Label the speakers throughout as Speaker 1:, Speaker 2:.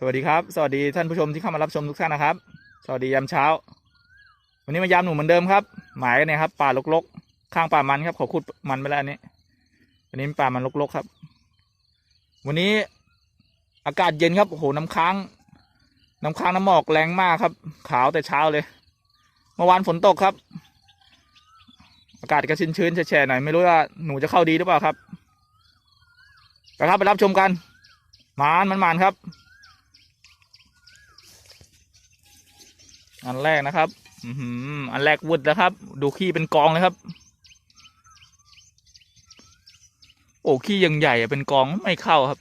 Speaker 1: สวัสดีครับ สวัสดีท่านผู้ชมที่เข้ามารับชมทุกท่านนะครับ สวัสดียามเช้า วันนี้มายามหนูเหมือนเดิมครับ หมายเนี่ยครับ ป่ารกๆ ข้างป่ามันครับขาขุดมันไปแล้วอันนี้วันนี้ป่ามันรกๆครับ วันนี้อากาศเย็นครับ โอ้โห น้ำค้าง น้ำค้างน้ำหมอกแรงมากครับ ขาวแต่เช้าเลย เมื่อวานฝนตกครับ อากาศก็ชื้นๆแฉะๆหน่อย ไม่รู้ว่าหนูจะเข้าดีหรือเปล่าครับไปครับไปรับชมกันมานมันมันๆครับ อันแรกนะครับ อือหืออันแรกวุดแล้วครับ ดูขี้เป็นกองเลยครับ โอ้ขี้ยังใหญ่อะเป็นกองไม่เข้าครับ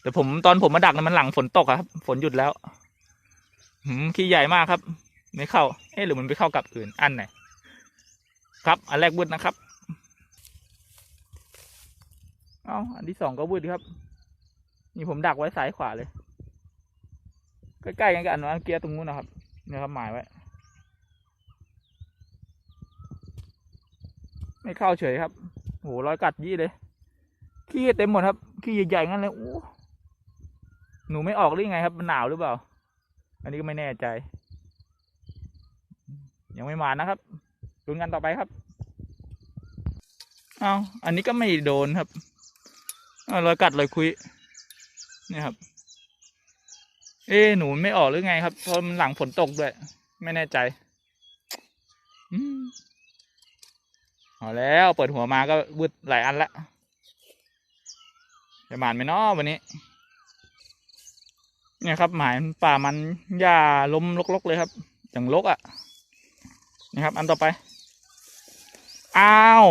Speaker 1: แต่ผมตอนผมมาดักนะมันหลังฝนตกครับ ฝนหยุดแล้วหืมขี้ใหญ่มากครับ ไม่เข้าเอ๊ะหรือมันไปเข้ากับอื่นอันไหนครับ อันแรกวุดนะครับ เอาอันที่สองก็วุดครับ นี่ผมดักไว้ซ้ายขวาเลย ใกล้ๆกันกับอันนั้นเกียร์ตรงนู้นนะครับเนี่ยครับหมายไว้ ไม่เข้าเฉยครับโหรอยกัดยี่เลยขี้เต็มหมดครับขี้ใหญ่ๆงั้นเลยโอ้หนูไม่ออกหรือไงครับมันหนาวหรือเปล่า อันนี้ก็ไม่แน่ใจ ยังไม่มานะครับลุ้นกันต่อไปครับเอาอันนี้ก็ไม่โดนครับอ้าวรอยกัดรอยคุยนี่ครับ เอ๊หนูไม่ออกหรือไงครับเพราะมันหลังฝนตกด้วย ไม่แน่ใจอืมเอาแล้วเปิดหัวมาก็วืดหลายอันละจะหมานไหมเนาะวันนี้ เนี่ยครับหมายป่ามันหญ้าล้มลกๆเลยครับอย่างลกอะ่ะนี่ครับ อันต่อไป อ้าว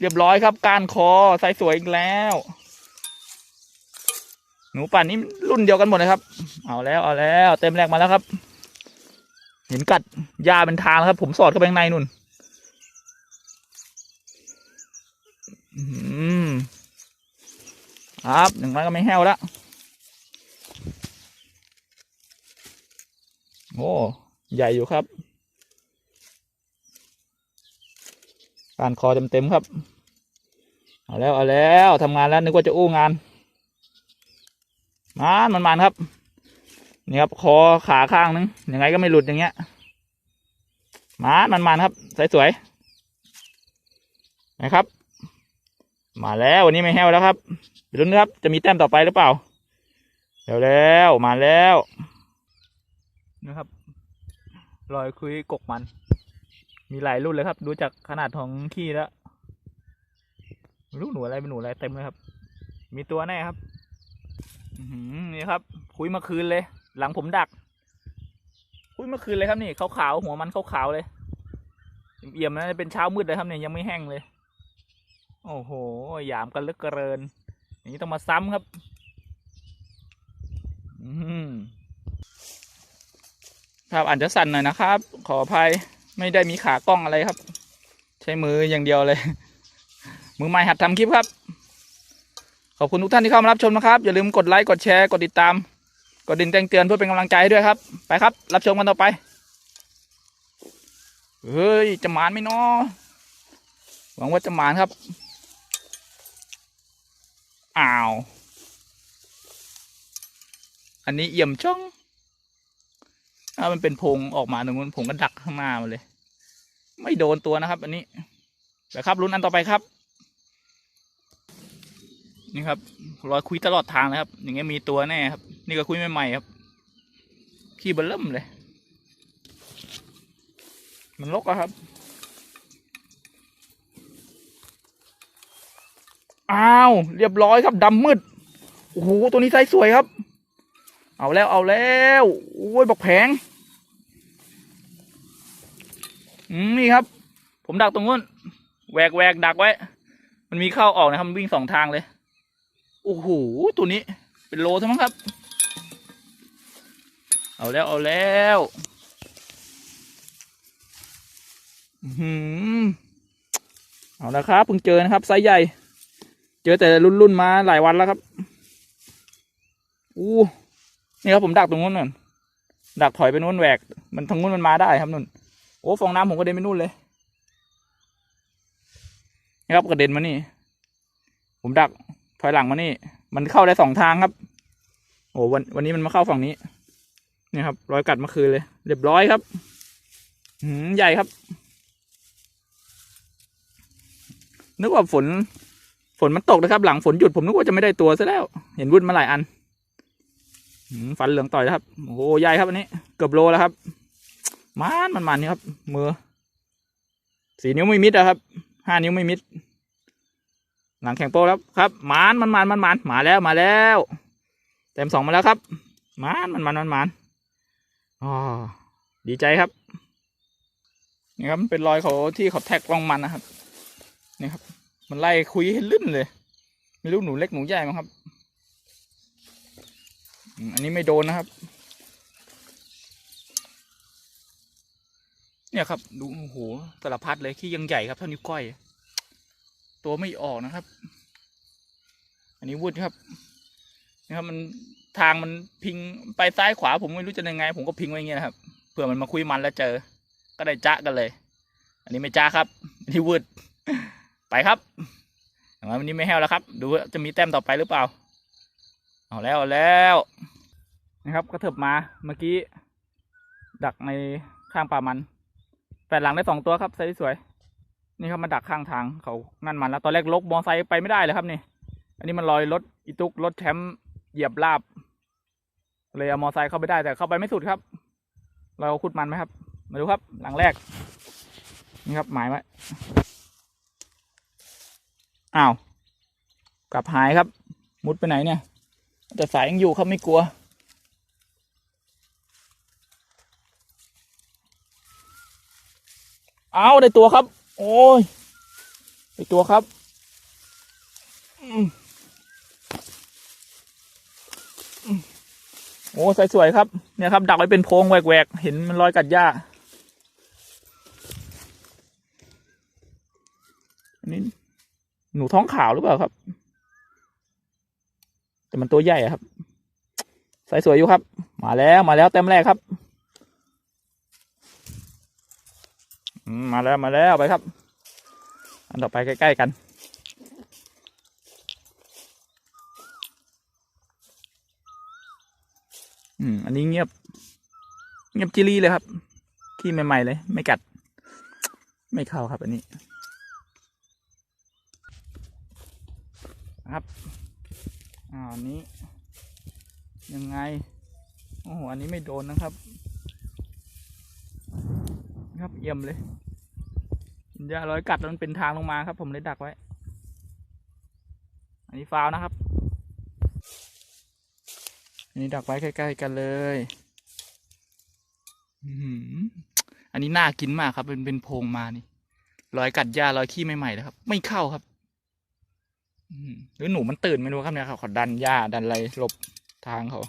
Speaker 1: เรียบร้อยครับการคอใส่สวยอีกแล้ว หนูป่านนี้รุ่นเดียวกันหมดเลยครับ เอาแล้วเอาแล้วเต็มแรกมาแล้วครับ เห็นกัดหญ้าเป็นทางแล้วครับ ผมสอดเข้าไปข้างในนุ่นอืมครับหนึ่งไม้ก็ไม่แห้วแล้วโอ้ใหญ่อยู่ครับการคอเต็มเต็มๆครับ เอาแล้ว เอาแล้วทำงานแล้วนึกว่าจะอู้งาน มันมันมันครับ นี่ครับ คอขาข้างนึงยังไงก็ไม่หลุดอย่างเงี้ยมันมันมันครับ สวยๆนะครับ มาแล้ววันนี้ไม่แห้วแล้วครับไปลุ้นครับ จะมีแต้มต่อไปหรือเปล่าเร็วแล้วมาแล้วนะครับรอยคุยกกมัน มีหลายรุ่นเลยครับ ดูจากขนาดของขี้แล้วไม่รู้หนูอะไรเป็นหนูอะไรเต็มเลยครับ มีตัวแน่ครับ นี่ครับ คุยมื่อคืนเลย หลังผมดัก คุยมื่อคืนเลยครับนี่ขาวๆหัวมันขาวๆเลยเอี่ยมๆนะเป็นเช้ามืดเลยครับเนี่ยยังไม่แห้งเลย โอ้โหหยามกันเหลึกเกินอย่างนี้ต้องมาซ้ำครับ อืมครับอาจจะสั่นหน่อยนะครับ ขออภัยไม่ได้มีขากล้องอะไรครับ ใช้มืออย่างเดียวเลย มือใหม่หัดทำคลิปครับ อบคุณทุกท่านที่เข้ามารับชมนะครับ อย่าลืมกดไลค์กดแชร์กดติดตาม กดดิ่งแจ้งเตือนเพื่อเป็นกำลังใจให้ด้วยครับ ไปครับ รับชมกันต่อไปเฮ้ยจะหมานไหมเนาะหวังว่าจะหมานครับอ้าว อันนี้เอี่ยมช่องถ้ามันเป็นพงออกมาตรงนู้นผมก็ดักข้างหน้ามาเลย ไม่โดนตัวนะครับ อันนี้แต่ครับลุ้นอันต่อไปครับ นี่ครับรอยคุยตลอดทางเลยครับ อย่างเงี้ยมีตัวแน่ครับ นี่ก็คุยใหม่ๆครับขี้เบลเริ่มเลย มันลกอะครับอ้าว เรียบร้อยครับดำมืดโอ้โหตัวนี้ไซส์สวยครับ เอาแล้วเอาแล้วโอ้ยบอกแผงอืมนี่ครับ ผมดักตรงนู้นแหวกแหวกดักไว้ มันมีเข้าออกนะครับมันวิ่งสองทางเลย โอ้โหตัวนี้เป็นโลใช่ไหมงครับ เอาแล้วเอาแล้วอือหือเอาละครับเพิ่งเจอนะครับไซส์ใหญ่ เจอแต่รุ่นรุ่นมาหลายวันแล้วครับอู้นี่ครับผมดักตรงนู้นน่นดักถอยไปนู้นแหวก มันทางนู้นมันมาได้ครับนุ่นโอ้ฟองน้ำผมกระเด็นไปนู่นเลยนี่ครับกระเด็นมานี่ ผมดัก อยหลังมานี่ มันเข้าได้สองทางครับ โอ้วันวันนี้มันมาเข้าฝั่งนี้ เนี่ยครับ รอยกัดเมื่อคืนเลย เรียบร้อยครับ หืมใหญ่ครับ นึกว่าฝน ฝนมันตกนะครับ หลังฝนหยุดผมนึกว่าจะไม่ได้ตัวซะแล้ว เห็นวุ่นมาหลายอันหืมฟันเหลืองต่อยครับ โอ้โหใหญ่ครับอันนี้ เกือบโลแล้วครับ มันมันมันนี่ครับ มือ สี่นิ้วไม่มิดอะครับ ห้านิ้วไม่มิด หลังแข่งโป้แล้วครับหมานมันมันมันมันมาแล้วมาแล้วเต็มสองมาแล้วครับหมานมันมันมันมันอ๋อดีใจครับนี่ครับเป็นรอยเขาที่เขาแท็กลองมันนะครับนี่ครับ มันไล่คุยให้ลื่นเลยไม่รู้หนูเล็กหนูใหญ่มั้งครับ อันนี้ไม่โดนนะครับ เนี่ยครับ ดูโอ้โหสารพัดเลยขี้ยังใหญ่ครับเท่านิ้วก้อย ตัวไม่ออกนะครับ อันนี้วุดครับนะครับมันทางมันพิงไปซ้ายขวา ผมไม่รู้จะยังไง ผมก็พิงไว้เงี้ยครับเผื่อมันมาคุยมันแล้วเจอ ก็ได้จ้ากันเลย อันนี้ไม่จ้าครับอันนี้วุดไปครับแต่ว่าวันนี้ไม่แห้วแล้วครับ ดูจะมีแต้มต่อไปหรือเปล่า เอาแล้วเอาแล้วนะครับก็เถิบมาเมื่อกี้ ดักในข้างป่ามันแปดหลังได้สองตัวครับไซส์สวย นี่ครับมาดักข้างทางเขานั่นมันแล้ว ตอนแรกลกมอไซค์ไปไม่ได้เลยครับนี่ อันนี้มันลอยรถอีตุกรถแชมป์เหยียบลาบ เลยเอามอไซค์เข้าไปได้แต่เข้าไปไม่สุดครับ เราขุดมันไหมครับ มาดูครับ หลังแรก นี่ครับหมายไว้อ้าวกลับหายครับ มุดไปไหนเนี่ยแต่สายยังอยู่ครับไม่กลัวเอาได้ตัวครับ โอ้ยได้ตัวครับโอ้ใส่สวยครับ เนี่ยครับ ดักไว้เป็นโพรงแหวกๆเห็นมันรอยกัดหญ้าอันนี้ หนูท้องขาวหรือเปล่าครับ แต่มันตัวใหญ่ครับ ใส่สวยอยู่ครับ มาแล้วมาแล้วเต็มแรกครับ มาแล้วมาแล้วไปครับ อันต่อไปใกล้ ๆ กัน อืม อันนี้เงียบ เงียบจิลีเลยครับขี้ใหม่ ๆ เลย ไม่กัด ไม่เข้าครับ อันนี้ ครับอ่าอันนี้ ยังไง โอ้โห อันนี้ไม่โดนนะครับ ครับเยี่ยมเลยยาร้อยกัดแล้วมันเป็นทางลงมาครับ ผมเลยดักไว้ อันนี้ฟาวนะครับ อันนี้ดักไว้ใกล้ๆกันเลยอันนี้น่ากินมากครับ เป็นเป็นโพงมานี่รอยกัดหญ้ารอยขี้ใหม่ๆนะครับ ไม่เข้าครับหรือหนูมันตื่นไม่รู้ครับเนี่ยครับขาดันหญ้าดันอะไรหลบทางเขา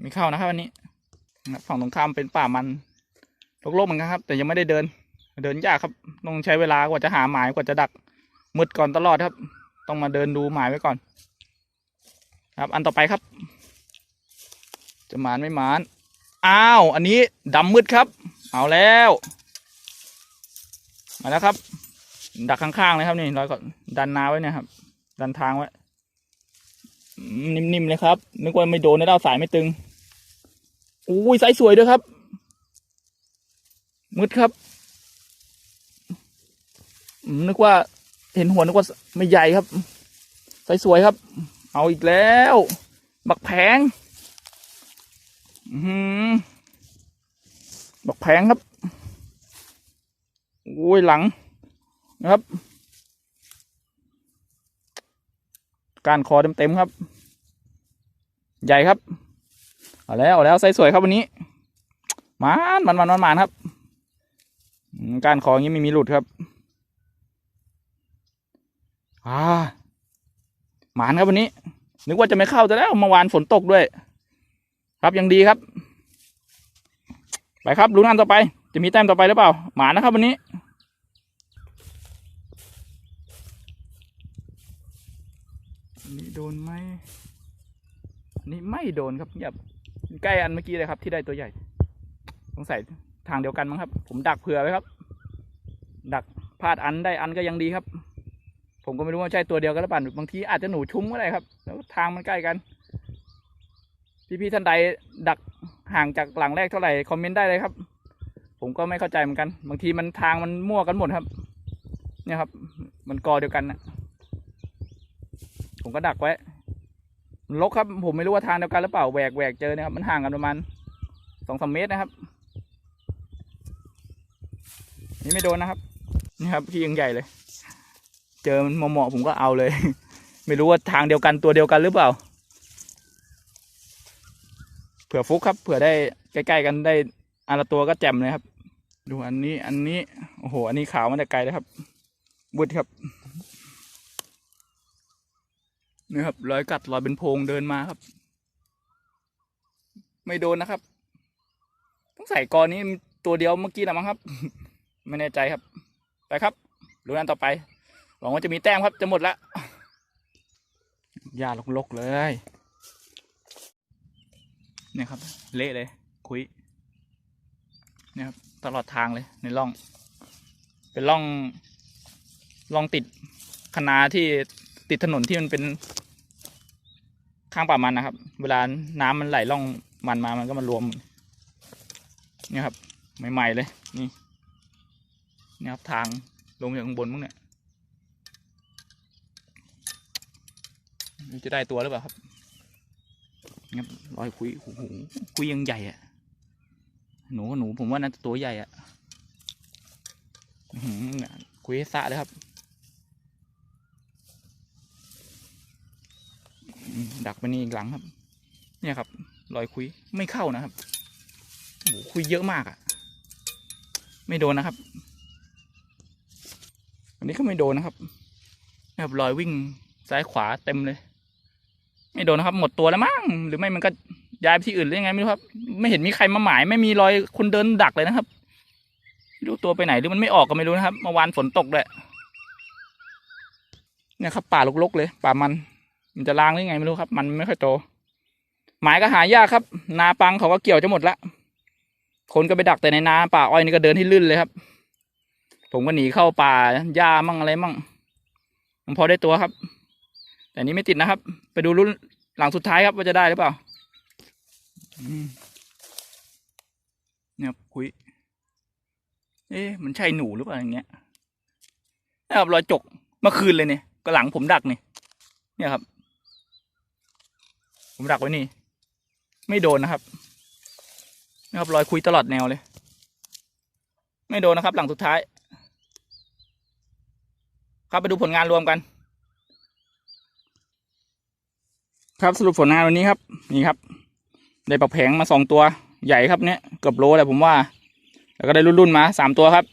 Speaker 1: ไม่เข้านะครับ อันนี้ฝั่งตรงข้ามเป็นป่ามัน โลกๆเหมือนกันครับ แต่ยังไม่ได้เดิน เดินยากครับ ต้องใช้เวลากว่าจะหาหมายกว่าจะดักมืดก่อนตลอดครับ ต้องมาเดินดูหมายไว้ก่อน ครับ อันต่อไปครับ จะหมานไม่หมานอ้าว อันนี้ดำมืดครับ เอาแล้ว มาแล้วครับ ดักข้างๆเลยครับนี่ร้อยก่อนดันนาไว้เนี่ยครับ ดันทางไว้นิ่มๆเลยครับนึกว่าไม่โดนนะดาวสายไม่ตึงอุ้ยไซส์สวยด้วยครับ มืดครับนึกว่าเห็นหัวนึกว่าไม่ใหญ่ครับไซส์สวยครับ เอาอีกแล้ว บักแพงอือหือบักแพงครับโอ้ยหลังนะครับ การคอเต็มๆครับ ใหญ่ครับ เอาแล้วเอาแล้วไซส์สวยครับวันนี้ มันมันมันมันมันครับ การคออย่างนี้ไม่มีหลุดครับอ่าหมานครับวันนี้ นึกว่าจะไม่เข้าแต่แล้วเมื่อวานฝนตกด้วย ครับยังดีครับ ไปครับลุ้นอันต่อไป จะมีแต้มต่อไปหรือเปล่า หมานนะครับวันนี้นนี้โดนไหมนนี้ไม่โดนครับเงียบใกล้อันเมื่อกี้เลยครับที่ได้ตัวใหญ่สงสัย ทางเดียวกันมั้งครับ ผมดักเผื่อไว้ครับ ดักพลาดอันได้อันก็ยังดีครับ ผมก็ไม่รู้ว่าใช่ตัวเดียวกันหรือเปล่าบางทีอาจจะหนูชุ้มก็ได้ครับแล้วทางมันใกล้กันพี่ๆท่านใดดักห่างจากหลังแรกเท่าไหร่คอมเมนต์ได้เลยครับ ผมก็ไม่เข้าใจเหมือนกัน บางทีมันทางมันมั่วกันหมดครับ เนี่ยครับ มันกอเดียวกันนะผมก็ดักไว้มันลกครับ ผมไม่รู้ว่าทางเดียวกันหรือเปล่าแหวกแหวกเจอนี่ยครับมันห่างกันประมาณสองสามเมตรนะครับ นี่ไม่โดนนะครับ นี่ครับพี่ยังใหญ่เลย เจอมันเหมาะผมก็เอาเลย ไม่รู้ว่าทางเดียวกันตัวเดียวกันหรือเปล่า เผื่อฟุกครับ เผื่อได้ใกล้ๆกันได้อันละตัวก็แจ่มเลยครับ ดูอันนี้อันนี้ โอ้โห อันนี้ขาวมาแต่ไกลเลยครับบุดครับนี่ครับรอยกัดรอยเป็นโพงเดินมาครับ ไม่โดนนะครับ ต้องใส่กอนี้ตัวเดียวเมื่อกี้นะมั้งครับ ไม่แน่ใจครับ ไปครับดูนันต่อไป หวังว่าจะมีแต้มครับจะหมดละหญ้าลกๆเลยเนี่ยครับ เละเลย คุยเนี่ยครับ ตลอดทางเลยในร่อง เป็นร่องร่องติดคณาที่ติดถนนที่มันเป็นข้างป่ามันนะครับ เวลาน้ำมันไหลร่องมันมามันก็มารวมเนี่ยครับ ใหม่ ๆ เลย นี่เนี่ยครับทางลงจากข้างบนมั้งเนี่ยนี่จะได้ตัวหรือเปล่าครับเนี่ยครับรอยคุยโอ้โหคุยยังใหญ่อะหนูหนูผมว่าน่าจะตัวใหญ่อะอื้อหือเนี่ยคุยให้สะเลยครับอืมดักไปนี่อีกหลังครับ เนี่ยครับรอยคุยไม่เข้านะครับโอ้โหคุยเยอะมากอะไม่โดนนะครับ อันนี้ก็ไม่โดนนะครับนะครับรอยวิ่งซ้ายขวาเต็มเลย ไม่โดนนะครับ หมดตัวแล้วมั้งหรือไม่มันก็ย้ายไปที่อื่นหรือยังไงไม่รู้ครับ ไม่เห็นมีใครมาหมาย ไม่มีรอยคนเดินดักเลยนะครับไม่รู้ตัวไปไหนหรือมันไม่ออกก็ไม่รู้นะครับเมื่อวานฝนตกเลยเนี่ยครับ ป่าลกๆเลย ป่ามัน มันจะล้างหรือไงไม่รู้ครับ มันไม่ค่อยโตหมายก็หายากครับ นาปังเขาก็เกี่ยวจะหมดละคนก็ไปดักแต่ในนาป่าอ้อยนี่ก็เดินให้ลื่นเลยครับ ผมก็หนีเข้าป่าหญ้ามั่งอะไรมั่งผมพอได้ตัวครับ แต่นี้ไม่ติดนะครับ ไปดูรุ่นหลังสุดท้ายครับว่าจะได้หรือเปล่าเนี่ยครับคุย เอ๊ะมันใช่หนูหรือเปล่าอย่างเงี้ยนะครับรอยจกเมื่อคืนเลยเนี่ยก็หลังผมดักเนี่ยเนี่ยครับ ผมดักไว้นี่ ไม่โดนนะครับนะครับรอยคุยตลอดแนวเลย ไม่โดนนะครับ หลังสุดท้าย ครับไปดูผลงานรวมกัน ครับสรุปผลงานวันนี้ครับ นี่ครับ ได้ปลาแผงมาสองตัวใหญ่ครับเนี้ยเกือบโลแหละผมว่า แล้วก็ได้รุ่นๆมาสามตัวครับ